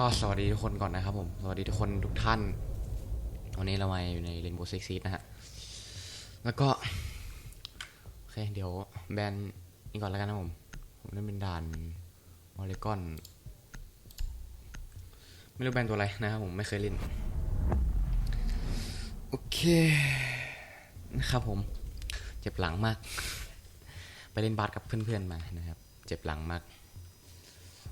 ก็สวัสดีทุกคนก่อนนะครับผม สวัสดีทุกคนทุกท่าน วันนี้เรามาอยู่ใน Rainbow Six Siege นะฮะ แล้วก็ โอเค เดี๋ยวแบนนี่ก่อนแล้วกันนะผม ผมเล่นเป็นด่านออริกอน ไม่รู้แบนตัวอะไรนะครับผมไม่เคยเล่น โอเค นะครับผม เจ็บหลังมาก ไปเล่นบาสกับเพื่อนๆมานะครับ เจ็บหลังมาก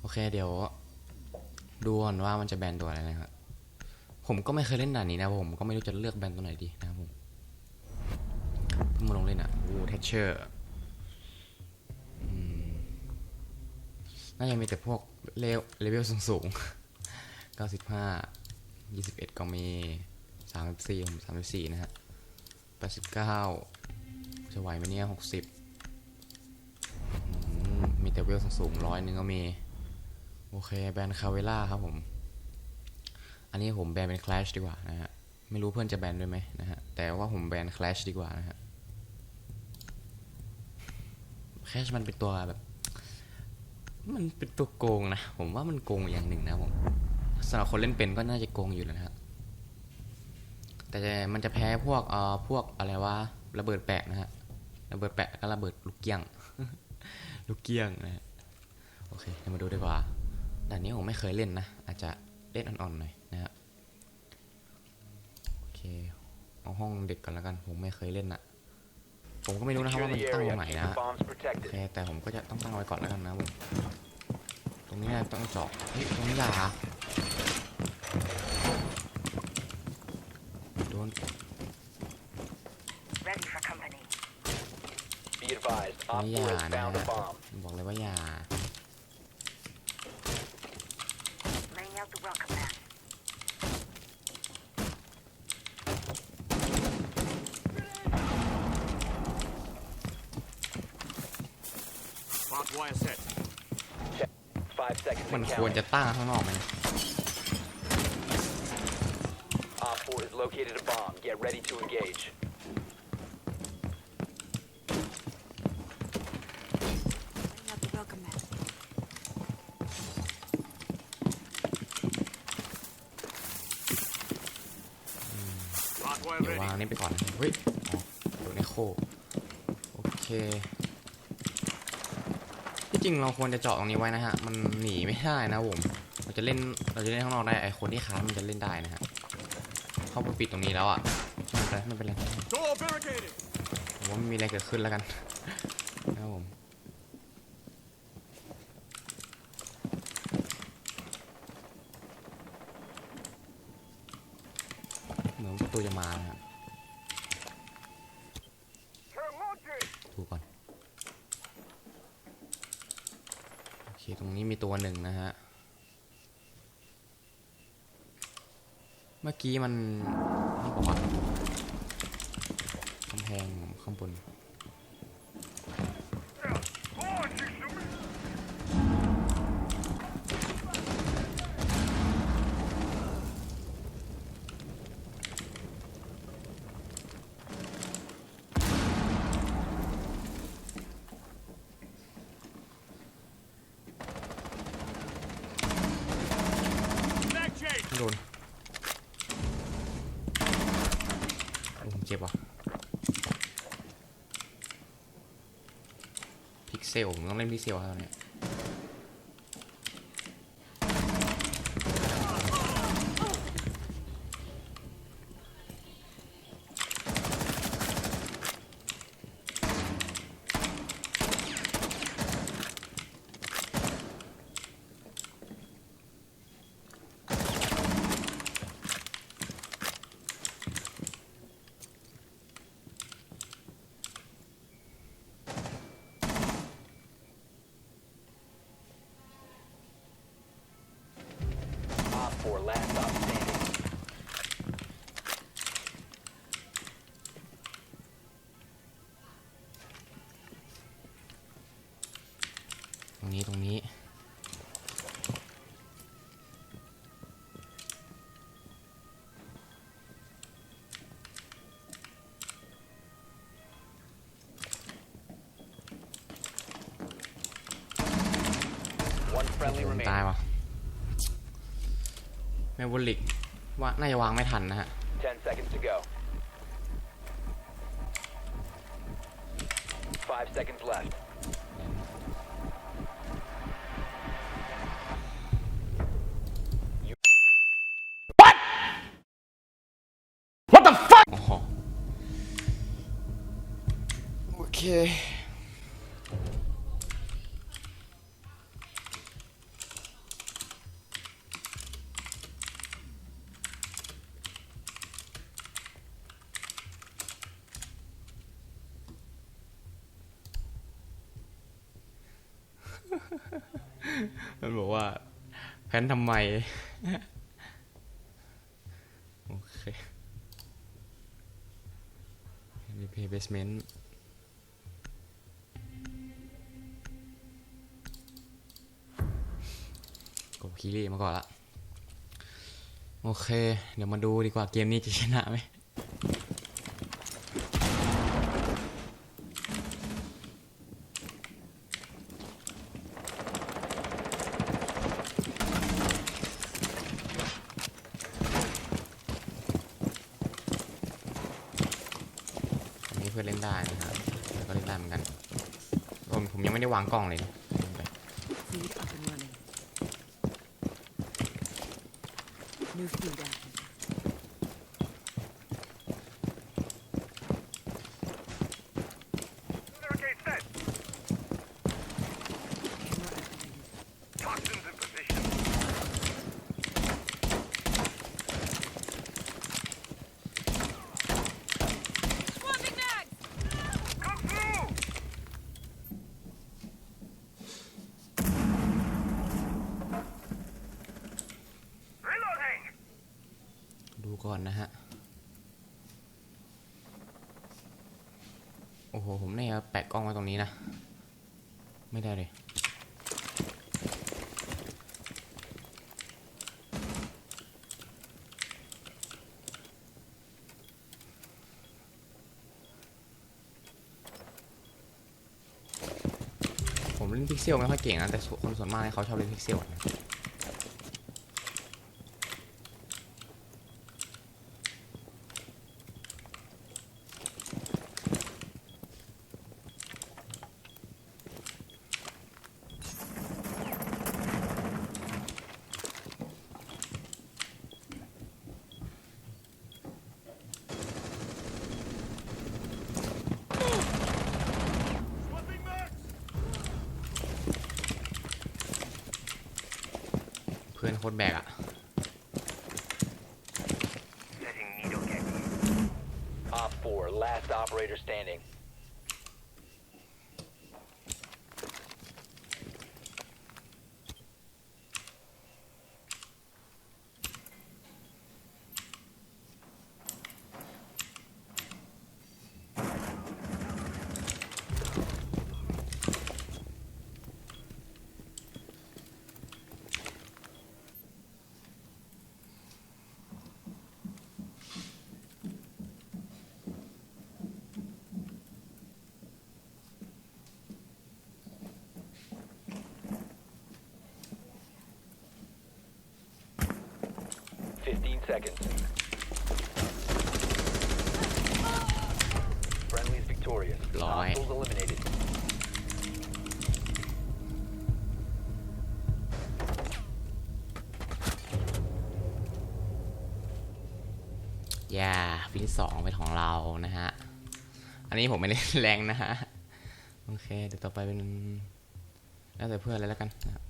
โอเค เดี๋ยว ดูก่อนว่ามันจะแบนตัวอะไรนะครับ ผมก็ไม่เคยเล่นด่านนี้นะผมก็ไม่รู้จะเลือกแบนตัวไหนดีนะครับผมเพิ่งมาลงเล่นอะโอ้เทชเชอร์น่าจะมีแต่พวกเลเวลเลเวลสูงๆ95 21ก็มี34ผม34นะฮะ89จะไหวไหมเนี่ย60มมีแต่เวลสูงๆร้อยหนึงก็มี โอเคแบนคาเวล่าครับผม อันนี้ผมแบนเป็น Clash ดีกว่านะฮะ ไม่รู้เพื่อนจะแบนด้วยไหมนะฮะ แต่ว่าผมแบน Clash ดีกว่านะฮะ Clash มันเป็นตัวแบบ มันเป็นตัวโกงนะ ผมว่ามันโกงอย่างหนึ่งนะผมสำหรับคนเล่นเป็นก็น่าจะโกงอยู่แล้วนะฮะ แต่มันจะแพ้พวกเอ่อพวกอะไรวะระเบิดแปะนะฮะ ระเบิดแปะก็ระเบิดลูกเกี้ยง ลูกเกี้ยงนะฮะ โอเคเดี๋ยวมาดูดีกว่า ด่านนี้ผมไม่เคยเล่นนะ อาจจะเล่นอ่อนๆหน่อยนะฮะโอเคเอาห้องเด็กก่อนแล้วกัน ผมไม่เคยเล่นอะผมก็ไม่รู้นะครับว่ามันตั้งตรงไหนนะ bombs โอ protected. เคแต่ผมก็จะต้องตั้งไว้ก่อนแล้วกันนะผมตรงนี้น่าจะต้องเจาะเฮ้ยตรงนี้อย่าโดน Ready for company. Be advised, ตรง Op นี้อ4 has ย่านะ found a ฮะ bomb. บอกเลยว่าอย่า wire set. Check. Five seconds มัน and ควร counting. จะตั้งข้างนอกไหม Op 4 has located a bomb. Get ready to engage. Laying out the welcome mat. Barbed wire เดี๋ยว ready. วางนี่ไปก่อนนะเฮ้ยอ๋อโดนเอโค โอเคที่จ ริงเราควรจะเจาะตรงนี้ไว้นะฮะ มันหนีไม่ได้นะผมเราจะเล่นเราจะเล่นข้างนอกได้ไอคนที่ค้านมันจะเล่นได้นะฮะเข้าไปปิดตรงนี้แล้วอะไม่เป็นไรไม่เป็นไรผมว่าไม่มีอะไรเกิดขึ้นแล้วกันนะครับผม มื่อกี้มันนี่บอกว่ากำแพงข้างบน พิกเซลผมต้องเล่นพิกเซลแล้วเนี่ย แมวลิกว่าน่าจะวางไม่ทันนะฮะ10 seconds to go. 5 seconds left. โอ้โหโอเค มันบอกว่า แพนทำไม โอเค replay basement กบคีรีมาก่อนละ โอเค เดี๋ยวมาดูดีกว่าเกมนี้จะชนะไหม อันนี้เพื่อนเล่นได้นะครับแล้วก็เล่นได้เหมือนกันผมผมยังไม่ได้ วางกล้องเลยนะลืมไป Feed up and running. New feed active. Barricade set. Camera activated. Toxins in position. Come through! Reloading! ดูก่ อนนะฮะ โอ้โห ผมเนี่ยแปะกล้องไว้ตรงนี้นะ ไม่ได้เลยผมเล่นพิกเซลไม่ค่อยเก่งนะ แต่คนส่วนมากเขาชอบเล่นพิกเซลนะ เพื่อนโคตรแบกอะ Setting needle candy. Op 4, last operator standing. Fifteen seconds. Friendly's victorious. Lie. Hostiles eliminated. อย่าฟินสองเป็นของเรานะฮะ อันนี้ผมไม่ได้แรงนะฮะ โอเค เดี๋ยวต่อไปเป็น แล้วแต่เพื่อนเลยแล้วกันนะครับ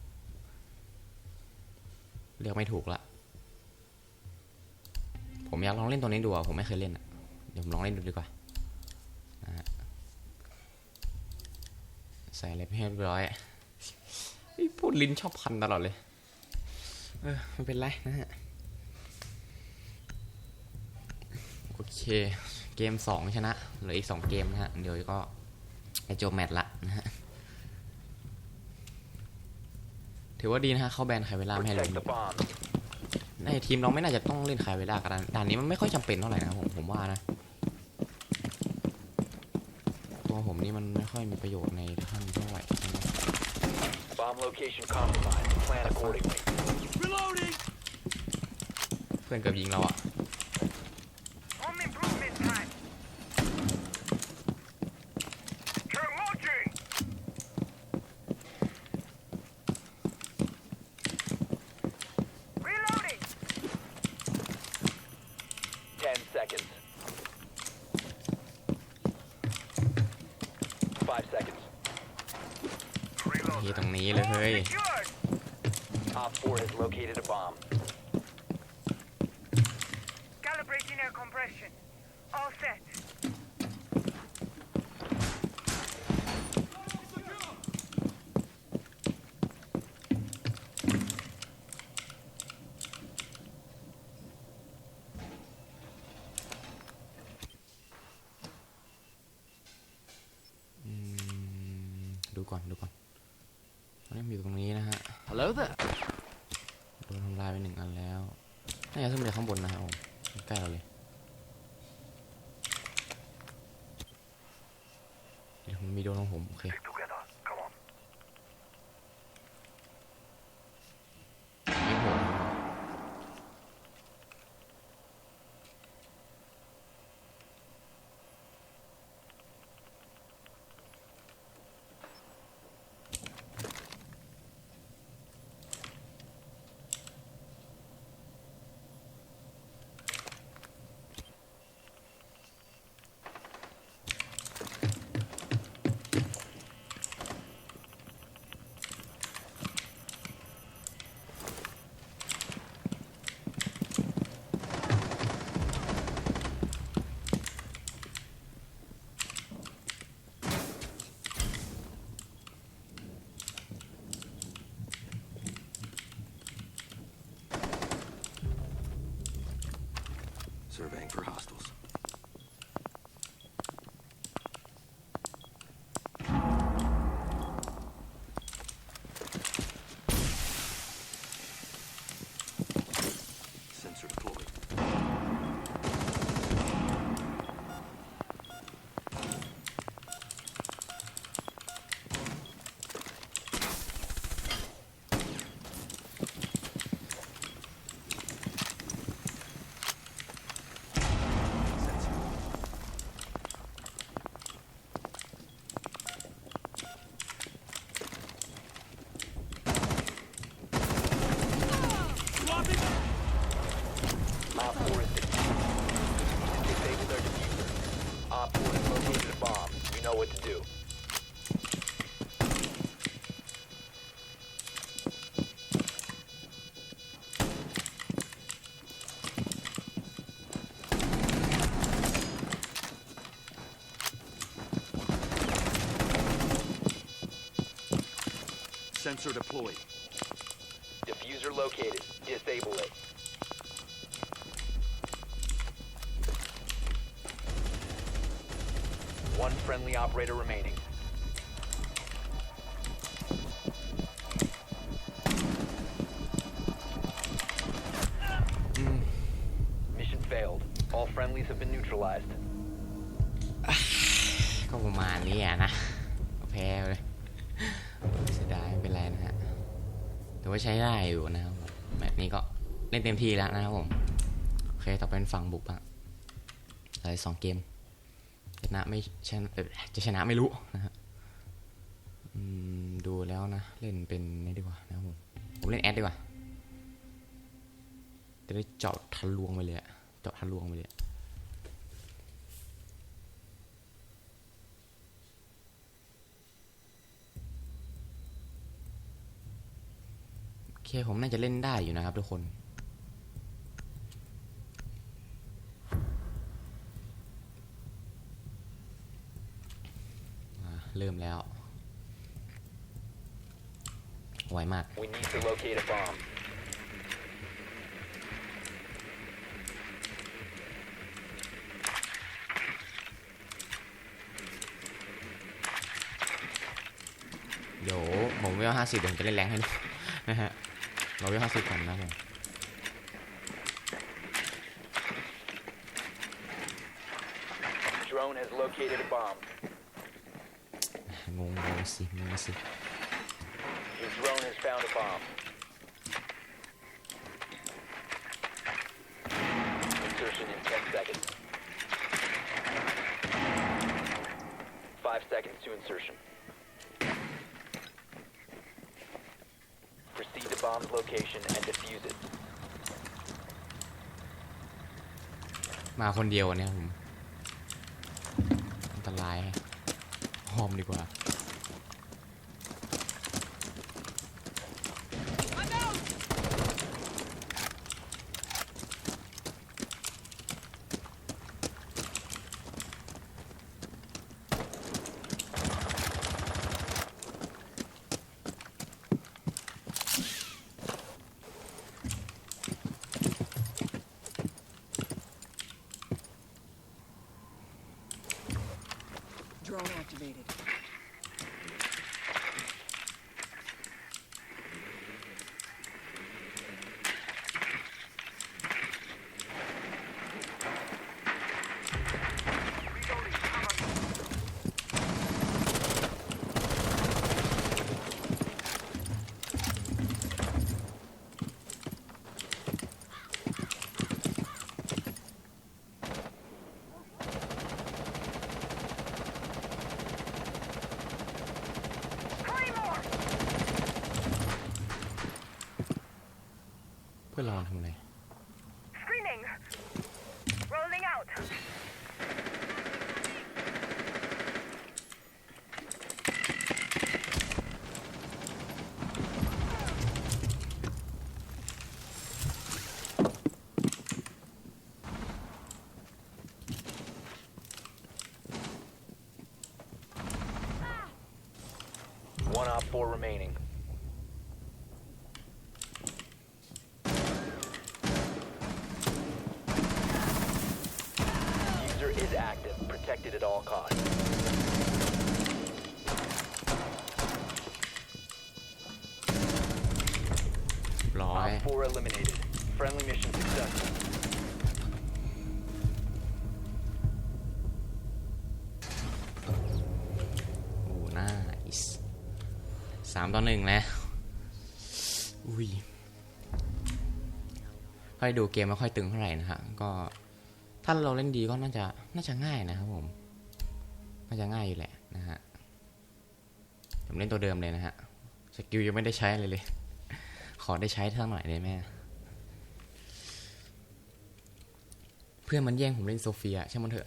เลือกไม่ถูกละ ผมอยากลองเล่นตัวนี้ดูอะผมไม่เคยเล่นอะเดี๋ยวผมลองเล่นดูดีกว่านะฮะใส่อะไรให้เรียบร้อยพูดลิ้นชอบพันตลอดเลย เออไม่เป็นไรนะฮะโอเค เกมสองชนะเหลืออีกสองเกมนะฮะ เดี๋ยวก็ไอโจแมตละนะฮะ ถือว่าดีนะฮะ เข้าแบนไคเวล่าไม่ให้ลง ในทีมเราไม่น่าจะต้องเล่นไคเวล่ากันนะด่านนี้มันไม่ค่อยจำเป็นเท่าไหร่นะผมผมว่านะ ตัวผมนี่มันไม่ค่อยมีประโยชน์ในขั้นเท่าไหร่นะ Bomb location compromised. Plan accordingly. Reloading! เพื่อนเกือบยิงเราอะ 5 seconds. ที่ตรงนี้เลยเฮ้ย Secured. Op 4 has located a bomb. Calibrating air compression. All set. น่าจะขึ้นไปข้างบนนะครับผมใกล้เราเลยเดี๋ยวมีโดนของผม โอเค Surveying for hostiles. Sensor deployed. Diffuser located. Disable it. One friendly operator remaining. Mission failed. All friendlies have been neutralized. ก็ประมาณนี้อ่ะนะก็แพ้ไปเลย ถือว่าใช้ได้อยู่นะครับผมแบบนี้ก็เล่นเต็มที่แล้วนะครับผม โอเค ต่อไปเป็นฝั่งบุกบ้างอะไรสองเกมชนะไม่ชนะจะชนะไม่รู้นะฮะดูแล้วนะ เล่นเป็นนี่ดีกว่านะครับผม ผมเล่นแอดดีกว่า จะได้เจาะทะลวงไปเลยอะเจาะทะลวงไปเลยอะ เคผมน่าจะเล่นได้อยู่นะครับทุกคนอ่าเริ่มแล้ว ไวมาก We need to locate a bomb. เดี๋ยวผมเวลห้าสิบผมจะเล่นแรงให้ดูนะฮะ Drone has located a bomb. 没没事没事。Your drone has found a bomb. Insertion in ten seconds. Five seconds to insertion. Bomb location and defuse it. มาคนเดียวเนี่ยผม อันตรายหอมดีกว่า 1 op 4 remaining. User is active, protected at all costs. ามต่อหนึ่งแล้ว อุ้ยค่อยดูเกมไม่ค่อยตึงเท่าไหร่นะฮะ ก็ถ้าเราเล่นดีก็น่าจะน่าจะง่ายนะครับผม น่าจะง่ายอยู่แหละนะฮะ ผมเล่นตัวเดิมเลยนะฮะ สกิลยังไม่ได้ใช้เลยเลย ขอได้ใช้เท่าหน่อยได้ไหมเพื่อนมันแย่งผมเล่นโซเฟียใช่มันเถอะ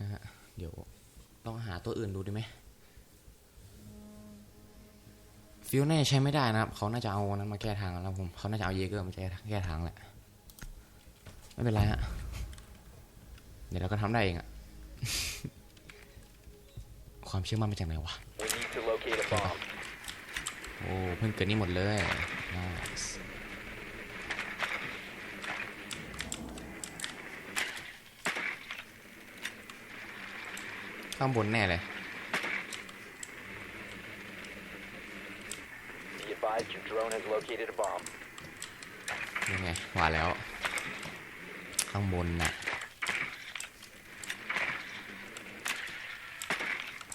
นะฮะ เดี๋ยวลองหาตัวอื่นดูดีไหม ฟิวน่าจะใช้ไม่ได้นะครับ เขาน่าจะเอานั้นมาแก้ทางแล้วผมเขาน่าจะเอาเยเกอร์มาแก้แก้ทางแหละ ไม่เป็นไรฮะ เดี๋ยวเราก็ทำได้เองอะความเชื่อมั่นมาจากไหนวะ โอ้ เพิ่งเกิดนี่หมดเลยข้างบนแน่เลย Be advised your drone has located a bomb. ยังไงว่าแล้ว ข้างบนน่ะ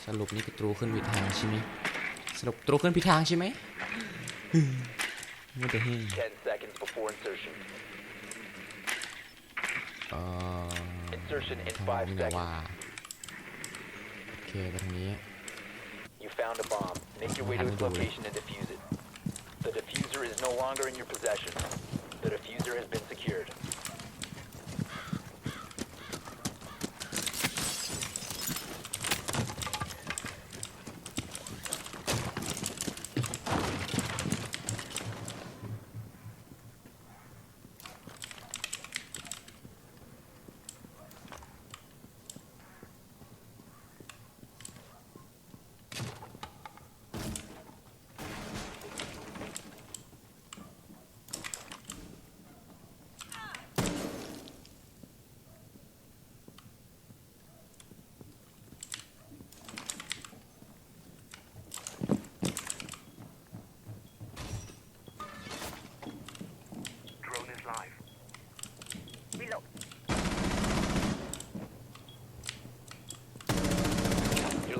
สรุปนี่คือตรูขึ้นผิดทางใช่ไหมสรุปตรูขึ้นผิดทางใช่ไหมไม่ได้ให้10 seconds before insertion. เอ่อ Insertion in ทาง five นี้นะ seconds. ว่า โอเคไปทางนี้ You found a bomb. Make your way to its Handle it. location and defuse it. The diffuser is no longer in your possession. The diffuser has been secured.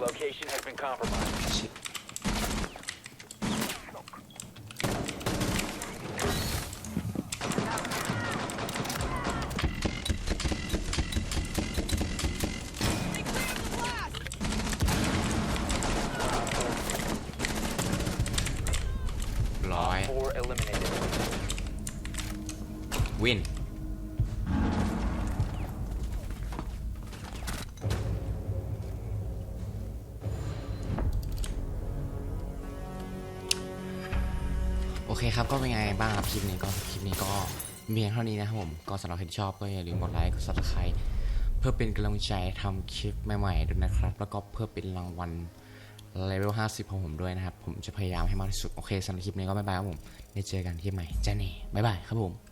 Location has been compromised. Four. Win. ก็เป็นไงบ้างครับคลิปนี้ก็คลิปนี้ก็มีเมียเท่านี้นะครับผมก็สำหรับใครที่ชอบก็อย่าลืมกดไลค์กดซับสไครต์เพื่อเป็นกำลังใจทำคลิปใหม่ๆด้วยนะครับ แล้วก็เพื่อเป็นรางวัลเลเวล50ของผมด้วยนะครับ ผมจะพยายามให้มากที่สุด โอเคสำหรับคลิปนี้ก็บ๊ายบายครับผมได้เจอกันคลิปใหม่เจ้าเน่บ๊ายบายครับผม